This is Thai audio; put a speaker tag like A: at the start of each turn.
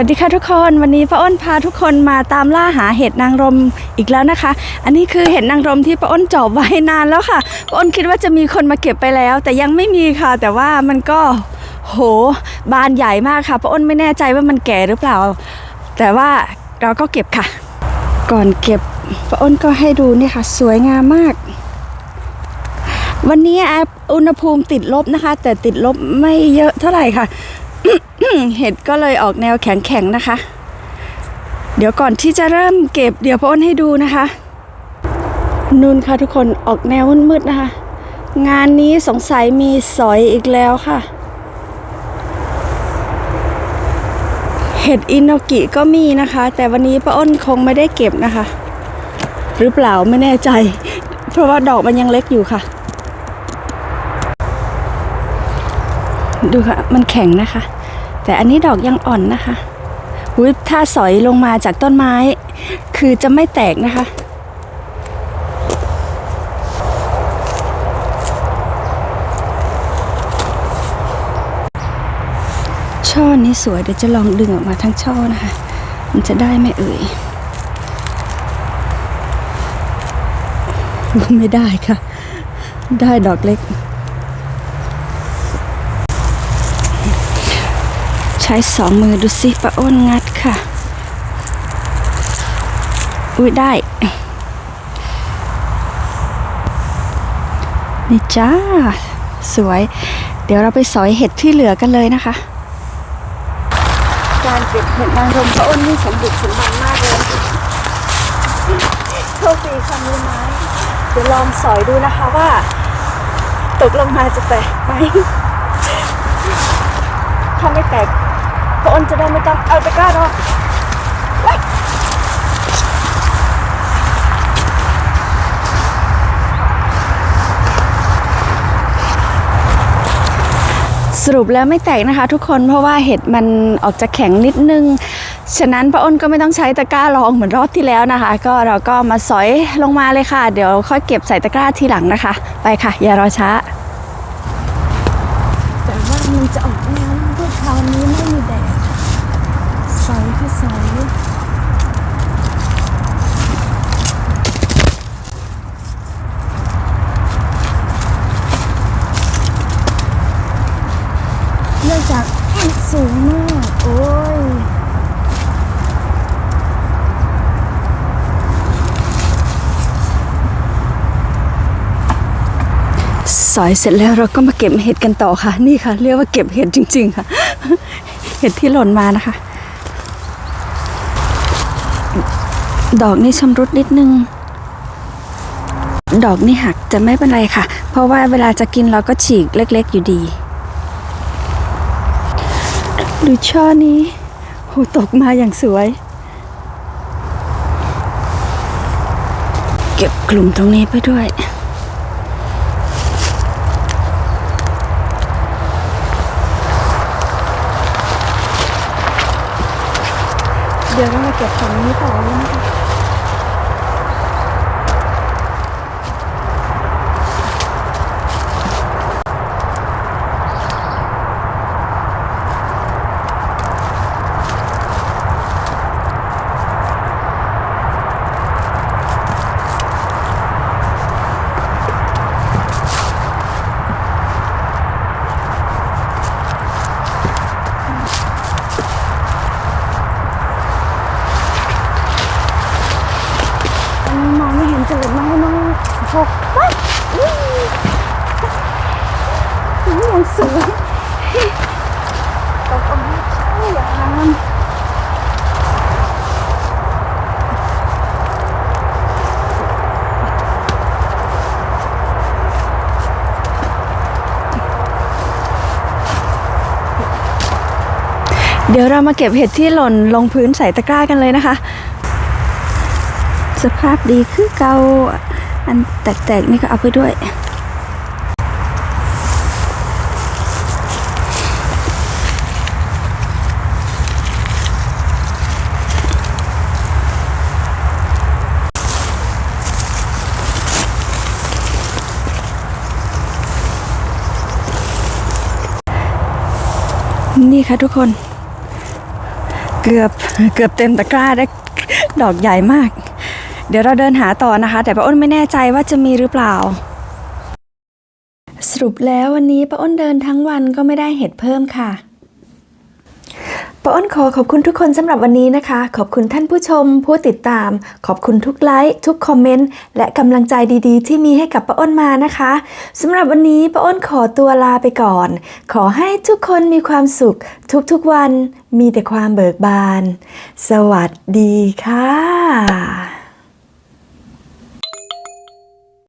A: วัสดีค่ะทุกคนวันนี้ป้าอ้นพาทุกคนมาตามล่าหาเห็ดนางรมอีกแล้วนะคะ อันนี้คือเห็ดนางรมที่ป้าอ้นจอบไว้นานแล้วค่ะป้าอ้นคิดว่าจะมีคนมาเก็บไปแล้ว แต่ยังไม่มีค่ะ แต่ว่ามันก็โหบานใหญ่มากค่ะป้าอ้นไม่แน่ใจว่ามันแก่หรือเปล่า แต่ว่าเราก็เก็บค่ะ ก่อนเก็บป้าอ้นก็ให้ดูนี่ค่ะ สวยงามมาก วันนี้อุณหภูมิติดลบนะคะ แต่ติดลบไม่เยอะเท่าไหร่ค่ะ เห็ดก็เลยออกแนวแข็งๆนะคะ เดี๋ยวก่อนที่จะเริ่มเก็บเดี๋ยวพ่ออ้นให้ดูนะคะนูนค่ะทุกคนออกแนวมืดๆนะคะ งานนี้สงสัยมีสอยอีกแล้วค่ะ เห็ดอินโนกิก็มีนะคะ แต่วันนี้ป้าอ้นคงไม่ได้เก็บนะคะ หรือเปล่าไม่แน่ใจ เพราะว่าดอกมันยังเล็กอยู่ค่ะ ดูค่ะ มันแข็งนะคะ แต่อันนี้ดอกยังอ่อนนะคะอุ๊ยถ้าสอยลงมาจากต้นไม้ คือจะไม่แตกนะคะ ช่อนี้สวยเดี๋ยวจะลองดึงออกมาทั้งช่อนะคะ มันจะได้ไหมเอ่ยไม่ได้ค่ะ ได้ดอกเล็ก ใช้สองมือดูสิป้าอ้นงัดค่ะ อุ้ยได้ นี่จ้า สวย เดี๋ยวเราไปสอยเห็ดที่เหลือกันเลยนะคะ การเก็บเห็ดนางรมป้าอ้นนี่สมบุกสมบันมากเลยโชคดีค่ะมือไม้เดี๋ยวลองสอยดูนะคะว่า ตกลงมาจะแตกไหมถ้าไม่แตก ป้าอ้นจะได้ไม่ต้องเอาตะกร้าหรอกไว้สรุปแล้วไม่แตกนะคะ ทุกคนเพราะว่าเห็ดมันออกจะแข็งนิดนึง ฉะนั้นป้าอ้นก็ไม่ต้องใช้ตะกร้ารองเหมือนรอบที่แล้วนะคะ ก็เราก็มาสอยลงมาเลยค่ะ เดี๋ยวค่อยเก็บใส่ตะกร้าทีหลังนะคะ ไปค่ะ อย่ารอช้า แต่ว่ามันจะออกแนวมืดคราวนี้ไม่มีแดดสอยค่ะสอย เนื่องจากสูงมาก โอ้ยสอยเสร็จแล้วเราก็มาเก็บเห็ดกันต่อค่ะ นี่ค่ะ เรียกว่าเก็บเห็ดจริง ๆ ค่ะ เห็ดที่หล่นมานะคะ ดอกนี่ชำรุดนิดนึง ดอกนี่หักจะไม่เป็นไรค่ะ เพราะว่าเวลาจะกินเราก็ฉีกเล็ก ๆ อยู่ดี ดูช่อนี้โหตกมาอย่างสวย เก็บกลุ่มตรงนี้ไปด้วยเดี๋ยวเรามาเก็บของนี้ต่อแลยนะคะ อันนี้มองไม่เห็นจะเลยมากมาก หกว้ายอุ้ยนี่ยังสวยตกออกมาใช่ยามเดี๋ยวเรามาเก็บเห็ดที่หล่นลงพื้นใส่ตะกร้ากันเลยนะคะ สภาพดีคือเกา อันแตกๆนี่ก็เอาไปด้วย นี่ค่ะทุกคน เกือบเกือบเต็มตะกร้าได้ดอกใหญ่มาก เดี๋ยวเราเดินหาต่อนะคะ แต่ป้าอ้นไม่แน่ใจว่าจะมีหรือเปล่า สรุปแล้ววันนี้ป้าอ้นเดินทั้งวันก็ไม่ได้เห็ดเพิ่มค่ะป้าอ้นขอขอบคุณทุกคนสำหรับวันนี้นะคะ ขอบคุณท่านผู้ชม ผู้ติดตาม ขอบคุณทุกไลค์ทุกคอมเมนต์และกำลังใจดีๆ ที่มีให้กับป้าอ้นมานะคะสำหรับวันนี้ป้าอ้นขอตัวลาไปก่อน ขอให้ทุกคนมีความสุข ทุกๆวันมีแต่ความเบิกบาน สวัสดีค่ะ